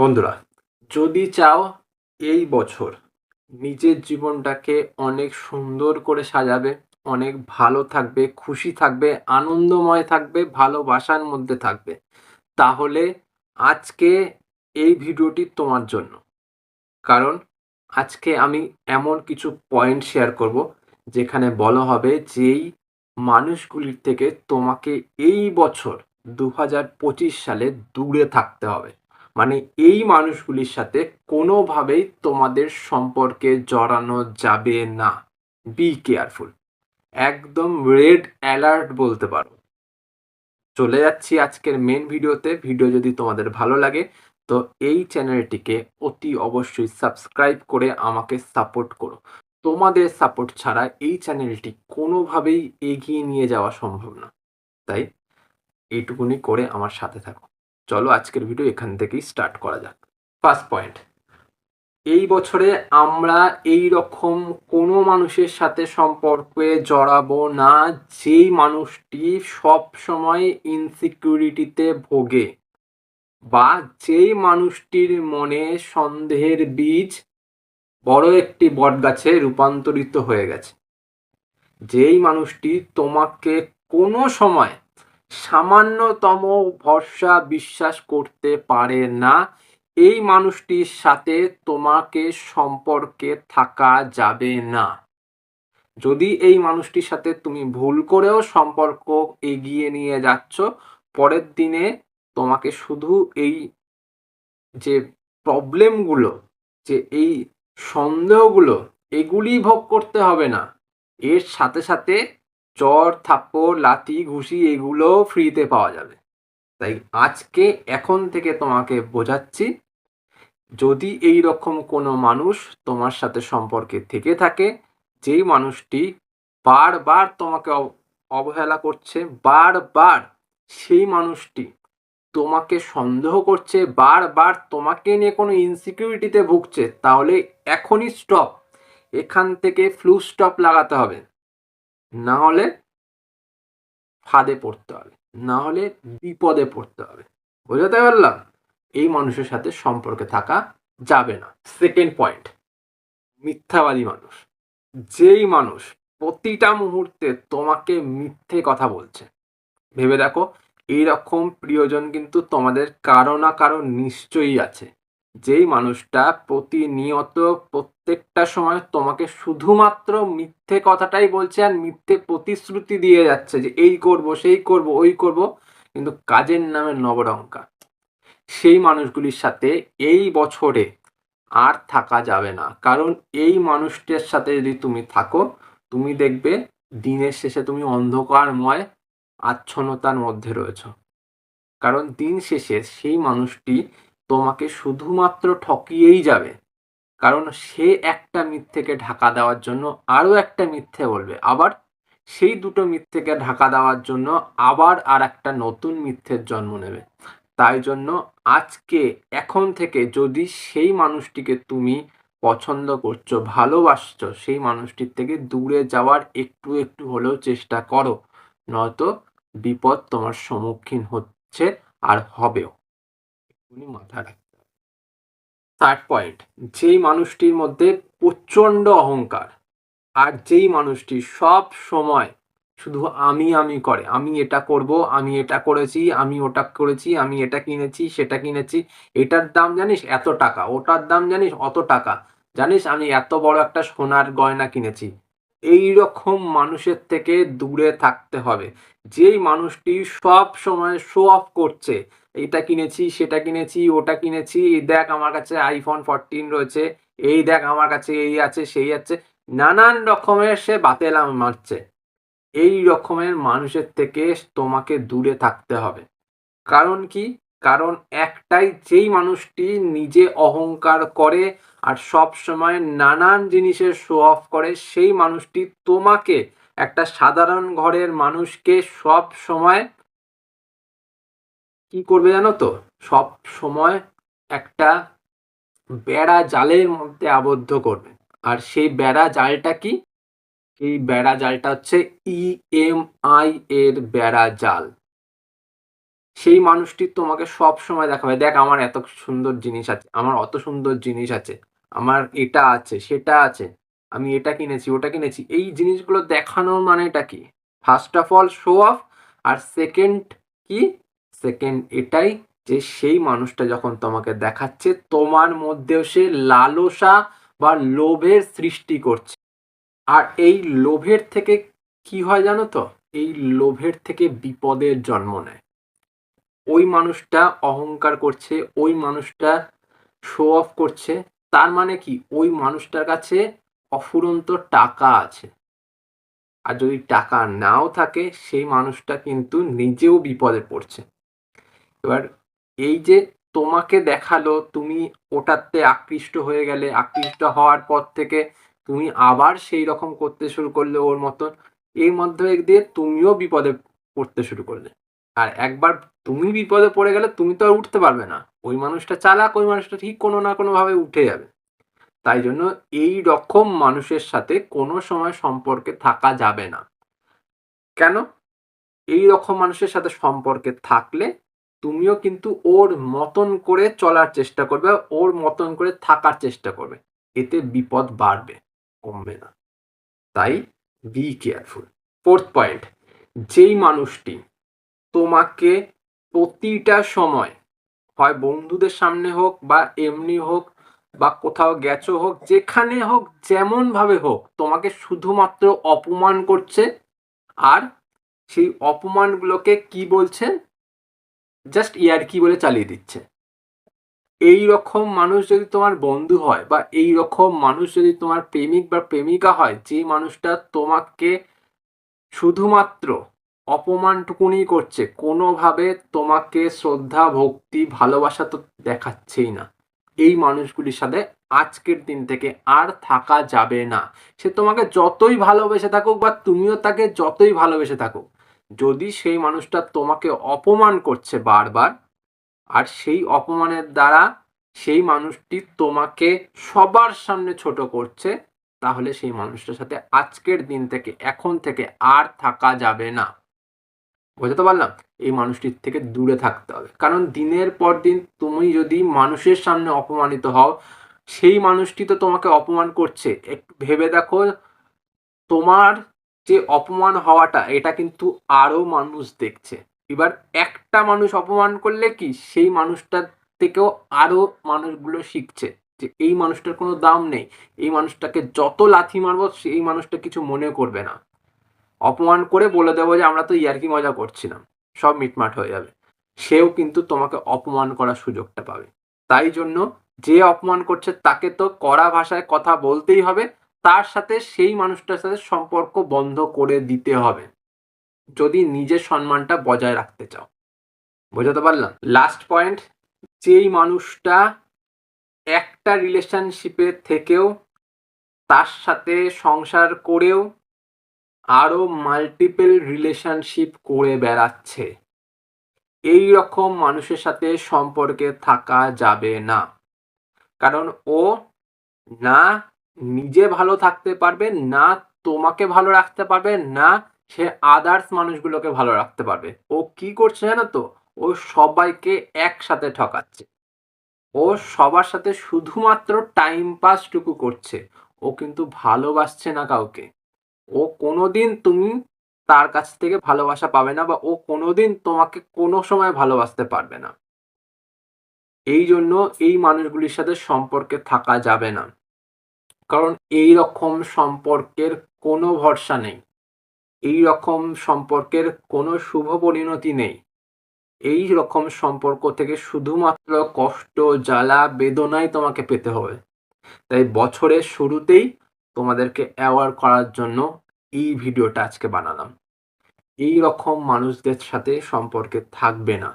বন্ধুরা, যদি চাও এই বছর নিজের জীবনটাকে অনেক সুন্দর করে সাজাবে, অনেক ভালো থাকবে, খুশি থাকবে, আনন্দময় থাকবে, ভালোবাসার মধ্যে থাকবে, তাহলে আজকে এই ভিডিওটি তোমার জন্য। কারণ আজকে আমি এমন কিছু পয়েন্ট শেয়ার করব, যেখানে বলা হবে যেই মানুষগুলির থেকে তোমাকে এই বছর দু হাজার পঁচিশ সালে দূরে থাকতে হবে। মানে এই মানুষগুলির সাথে কোনোভাবেই তোমাদের সম্পর্কে জড়ানো যাবে না। বি কেয়ারফুল একদম রেড অ্যালার্ট বলতে পারো। চলে যাচ্ছি আজকের মেন ভিডিওতে। ভিডিও যদি তোমাদের ভালো লাগে, তো এই চ্যানেলটিকে অতি অবশ্যই সাবস্ক্রাইব করে আমাকে সাপোর্ট করো। তোমাদের সাপোর্ট ছাড়া এই চ্যানেলটি কোনোভাবেই এগিয়ে নিয়ে যাওয়া সম্ভব না। তাই এইটুকুনি করে আমার সাথে থাকো। চলো আজকের ভিডিও এখান থেকেই স্টার্ট করা যাক। ফার্স্ট পয়েন্ট এই বছরে আমরা এই রকম কোনো মানুষের সাথে সম্পর্কে জড়াবো না, যেই মানুষটি সব সময় ইনসিকিউরিটিতে ভোগে বা যেই মানুষটির মনে সন্দেহের বীজ বড় একটি বটগাছে রূপান্তরিত হয়ে গেছে। যেই মানুষটি তোমাকে কোনো সময় সামান্যতম ভরসা বিশ্বাস করতে পারে না। এই মানুষটির সাথে তোমাকে সম্পর্কে থাকা যাবে না। যদি এই মানুষটির সাথে তুমি ভুল করেও সম্পর্ক এগিয়ে নিয়ে যাচ্ছ, পরের দিনে তোমাকে শুধু এই যে প্রবলেমগুলো, যে এই সন্দেহগুলো এগুলি ভোগ করতে হবে না। এর সাথে সাথে চর, থাপ্পড়, লাথি, ঘুষি এগুলো ফ্রিতে পাওয়া যাবে। তাই আজকে এখন থেকে তোমাকে বোঝাচ্ছি, যদি এই রকম কোনো মানুষ তোমার সাথে সম্পর্কে থেকে থাকে, যেই মানুষটি বারবার তোমাকে অব- অবহেলা করছে, বারবার সেই মানুষটি তোমাকে সন্দেহ করছে, বারবার তোমাকে নিয়ে কোনো ইনসিকিউরিটিতে ভুগছে, তাহলে এখনই স্টপ এখান থেকে ফ্লু স্টপ লাগাতে হবে। না হলে ফাঁদে পড়তে হবে, না হলে বিপদে পড়তে হবে। বোঝাতে পারলাম? এই মানুষের সাথে সম্পর্কে থাকা যাবে না। সেকেন্ড পয়েন্ট মিথ্যাবাদী মানুষ। যেই মানুষ প্রতিটা মুহূর্তে তোমাকে মিথ্যে কথা বলছে। ভেবে দেখো, এইরকম প্রিয়জন কিন্তু তোমাদের কারও না কারও নিশ্চয়ই আছে। যেই মানুষটা প্রতিনিয়ত প্রত্যেকটা সময় তোমাকে শুধুমাত্র মিথ্যে কথাটাই বলছে আর মিথ্যে প্রতিশ্রুতি দিয়ে যাচ্ছে যে এই করব, সেই করব, ওই করব, কিন্তু কাজের নামে নবরঙ্কা সেই মানুষগুলির সাথে এই বছরে আর থাকা যাবে না। কারণ এই মানুষটির সাথে যদি তুমি থাকো, তুমি দেখবে দিনের শেষে তুমি অন্ধকারময় আচ্ছন্নতার মধ্যে রয়েছ। কারণ দিন শেষে সেই মানুষটি তোমাকে শুধুমাত্র ঠকিয়েই যাবে। কারণ সে একটা মিথ্যেকে ঢাকা দেওয়ার জন্য আরও একটা মিথ্যে বলবে। আবার সেই দুটো মিথ্যেকে ঢাকা দেওয়ার জন্য আবার আর একটা নতুন মিথ্যের জন্ম নেবে। তাই জন্য আজকে, এখন থেকে যদি সেই মানুষটিকে তুমি পছন্দ করছ, ভালোবাসছো, সেই মানুষটির থেকে দূরে যাওয়ার একটু একটু হলেও চেষ্টা করো, নয়তো বিপদ তোমার সম্মুখীন হচ্ছে আর হবেও। রাখতে হবে থার্ড পয়েন্ট যেই মানুষটির মধ্যে প্রচণ্ড অহংকার, আর যেই মানুষটি সব সময় শুধু আমি আমি করে, আমি এটা করব, আমি এটা করেছি, আমি ওটা করেছি, আমি এটা কিনেছি, সেটা কিনেছি, এটার দাম জানিস এত টাকা, ওটার দাম জানিস অত টাকা, জানিস আমি এত বড় একটা সোনার গয়না কিনেছি। এই রকম মানুষের থেকে দূরে থাকতে হবে। যেই মানুষটি সব সময় শো অফ করছে এটা কিনেছি, সেটা কিনেছি, ওটা কিনেছি, এই দেখ আমার কাছে আইফোন ফোরটিন রয়েছে, এই দেখ আমার কাছে এই আছে, সেই আছে। নানান রকমের সে বাতেলাম মারছে। এই রকমের মানুষের থেকে তোমাকে দূরে থাকতে হবে। কারণ কি? কারণ একটাই যেই মানুষটি নিজে অহংকার করে আর সব সময় নানান জিনিসের শো অফ করে, সেই মানুষটি তোমাকে, একটা সাধারণ ঘরের মানুষকে সব সময় কি করবে জানো তো? সব সময় একটা বেড়া জালের মধ্যে আবদ্ধ করবে। আর সেই বেড়া জালটা কি? এই বেড়া জালটা হচ্ছে ইএমআই এর বেড়া জাল। সেই মানুষটি তোমাকে সব সময় দেখাবে। দেখ, আমার এত সুন্দর জিনিস আছে। আমার অত সুন্দর জিনিস আছে। আমার এটা আছে, সেটা আছে। আমি এটা কিনেছি, ওটা কিনেছি। এই জিনিসগুলো দেখানোর মানেটা কি? First of all show off R second কি? সেকেন্ড এটাই যে সেই মানুষটা যখন তোমাকে দেখাচ্ছে, তোমার মধ্যেও সে লালসা বা লোভের সৃষ্টি করছে। আর এই লোভের থেকে কি হয় জানো তো? এই লোভের থেকে বিপদের জন্ম নেয়। ওই মানুষটা অহংকার করছে, ওই মানুষটা শো অফ করছে, তার মানে কি? ওই মানুষটার কাছে অফুরন্ত টাকা আছে। আর যদি টাকা নাও থাকে, সেই মানুষটা কিন্তু নিজেও বিপদে পড়ছে। এবার এই যে তোমাকে দেখাল, তুমি ওটাতে আকৃষ্ট হয়ে গেলে, আকৃষ্ট হওয়ার পর থেকে তুমি আবার সেই রকম করতে শুরু করলে ওর মতন, এর মধ্যে দিয়ে তুমিও বিপদে পড়তে শুরু করলে। আর একবার তুমি বিপদে পড়ে গেলে তুমি তো আর উঠতে পারবে না। ওই মানুষটা চালাক, ওই মানুষটা ঠিক কোনো না কোনোভাবে উঠে যাবে। তাই জন্য এই রকম মানুষের সাথে কোনো সময় সম্পর্কে থাকা যাবে না। কেন? এই রকম মানুষের সাথে সম্পর্কে থাকলে তুমিও কিন্তু ওর মতন করে চলার চেষ্টা করবে, ওর মতন করে থাকার চেষ্টা করবে। এতে বিপদ বাড়বে, কমবে না। তাই বি কেয়ারফুল ফোর্থ পয়েন্ট যেই মানুষটি তোমাকে প্রতিটা সময়, হয় বন্ধুদের সামনে হোক বা এমনি হোক বা কোথাও গেছো হোক, যেখানে হোক, যেমনভাবে হোক, তোমাকে শুধুমাত্র অপমান করছে। আর সেই অপমানগুলোকে কি বলছে? জাস্ট ইয়ার কি বলে চালিয়ে দিচ্ছে। এই রকম মানুষ যদি তোমার বন্ধু হয় বা এই রকম মানুষ যদি তোমার প্রেমিক বা প্রেমিকা হয়, যে মানুষটা তোমাকে শুধুমাত্র অপমানটুকুনি করছে, কোনোভাবে তোমাকে শ্রদ্ধা, ভক্তি, ভালোবাসা তো দেখাচ্ছেই না। এই মানুষগুলির সাথে আজকের দিন থেকে আর থাকা যাবে না। সে তোমাকে যতই ভালোবেসে থাকুক বা তুমিও তাকে যতই ভালোবেসে থাকুক যদি সেই মানুষটা তোমাকে অপমান করছে বারবার, আর সেই অপমানের দ্বারা সেই মানুষটি তোমাকে সবার সামনে ছোট করছে, তাহলে সেই মানুষটার সাথে আজকের দিন থেকে, এখন থেকে আর থাকা যাবে না। বোঝাতে পারলাম? এই মানুষটির থেকে দূরে থাকতে হবে। কারণ দিনের পর দিন তুমি যদি মানুষের সামনে অপমানিত হও, সেই মানুষটি তো তোমাকে অপমান করছে। একটু ভেবে দেখো, তোমার যে অপমান হওয়াটা, এটা কিন্তু আরও মানুষ দেখছে। এবার একটা মানুষ অপমান করলে কি, সেই মানুষটার থেকেও আরও মানুষগুলো শিখছে যে এই মানুষটার কোনো দাম নেই, এই মানুষটাকে যত লাথি মারবো, সেই মানুষটা কিছু মনে করবে না। অপমান করে বলে দেবো যে, আমরা তো ইয়ার্কি মজা করছিলাম, সব মিটমাট হয়ে যাবে। সেও কিন্তু তোমাকে অপমান করার সুযোগটা পাবে। তাই জন্য যে অপমান করছে, তাকে তো কড়া ভাষায় কথা বলতেই হবে তার সাথে সেই মানুষটার সাথে সম্পর্ক বন্ধ করে দিতে হবে। যদি নিজের সম্মানটা বজায় রাখতে চাও। বোঝাতে পারলাম? লাস্ট পয়েন্ট যেই মানুষটা একটা রিলেশনশিপে থেকেও তার সাথে সংসার করেও আরও মাল্টিপল রিলেশনশিপ করে বেড়াচ্ছে। এই রকম মানুষের সাথে সম্পর্কে থাকা যাবে না। কারণ ও না নিজে ভালো থাকতে পারবে, না তোমাকে ভালো রাখতে পারবে, না সে আদার্স মানুষগুলোকে ভালো রাখতে পারবে। ও কি করছে জানো তো? ও সবাইকে একসাথে ঠকাচ্ছে। ও সবার সাথে শুধুমাত্র টাইম পাসটুকু করছে। ও কিন্তু ভালোবাসছে না কাউকে। ও কোনোদিন তুমি তার কাছ থেকে ভালোবাসা পাবে না বা ও কোনোদিন তোমাকে কোনো সময় ভালোবাসতে পারবে না। এই জন্য এই মানুষগুলির সাথে সম্পর্কে থাকা যাবে না। কারণ এই রকম সম্পর্কের কোনো ভরসা নেই। এই রকম সম্পর্কের কোনো শুভ পরিণতি নেই। এই রকম সম্পর্ক থেকে শুধুমাত্র কষ্ট, জ্বালা, বেদনাই তোমাকে পেতে হবে। তাই বছরের শুরুতেই তোমাদেরকে অ্যাওয়ার করার জন্য এই ভিডিওটা আজকে বানালাম। এই রকম মানুষদের সাথে সম্পর্কে থাকবে না।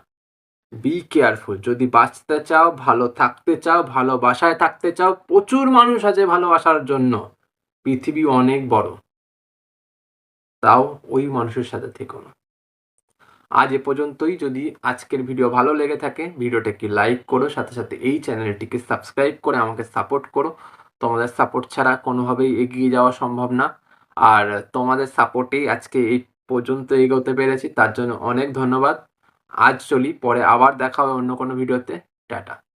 বি কেয়ারফুল যদি বাঁচতে চাও, ভালো থাকতে চাও ভালোবাসায় থাকতে চাও, প্রচুর মানুষ আছে ভালোবাসার জন্য। পৃথিবী অনেক বড়। তাও ওই মানুষের সাথে থেকো না। আজ এ পর্যন্তই। যদি আজকের ভিডিও ভালো লেগে থাকে ভিডিওটাকে লাইক করো, সাথে সাথে এই চ্যানেলটিকে সাবস্ক্রাইব করে আমাকে সাপোর্ট করো। তোমাদের সাপোর্ট ছাড়া কোনোভাবেই এগিয়ে যাওয়া সম্ভব না। আর তোমাদের সাপোর্টেই আজকে এই পর্যন্ত এগোতে পেরেছি। তার জন্য অনেক ধন্যবাদ। আজ চলি পরে আবার দেখা হবে অন্য কোনো ভিডিওতে। টাটা।